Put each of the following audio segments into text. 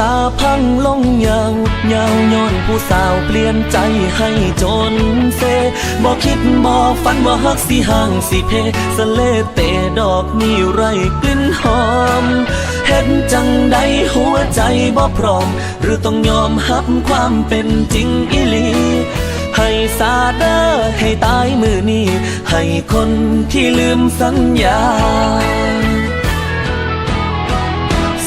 ตาพังลงยาวยาวย้อนผู้สาวเปลี่ยนใจให้จนเซบอกคิดบอกฝันว่าฮักสิห่างสิเพสเลเตดอกนี่ไรกลิ่นหอมเห็นจังใดหัวใจบ่พร้อม หรือต้องยอมรับความเป็นจริงอีลีให้ซาเดอร์ให้ตายมือนี้ ให้คนที่ลืมสัญญา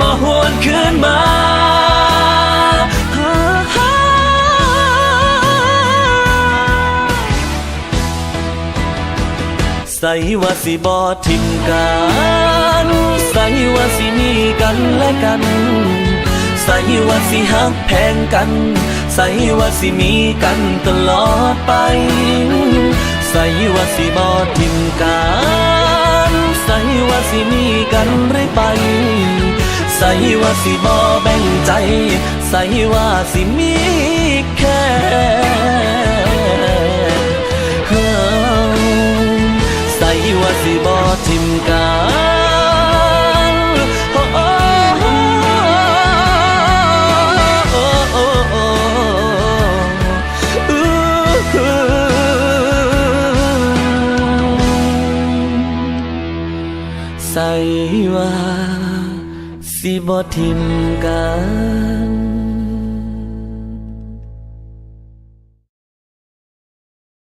มาหวนคืนมาใส่ว่าสิบอทิมกันใส่ว่าสิมีกันและกัน ใส่ว่าสิหักแพงกัน ใส่ว่าสิมีกันตลอดไป ใส่ว่าสิบอทิมกัน ใส่ว่าสิมีกันเรื่อยไป ใส่ว่าสิบอแบ่งใจ ใส่ว่าสิมีแค่ใส่ว่าสิบอทิมกัน บ่ทิมกัน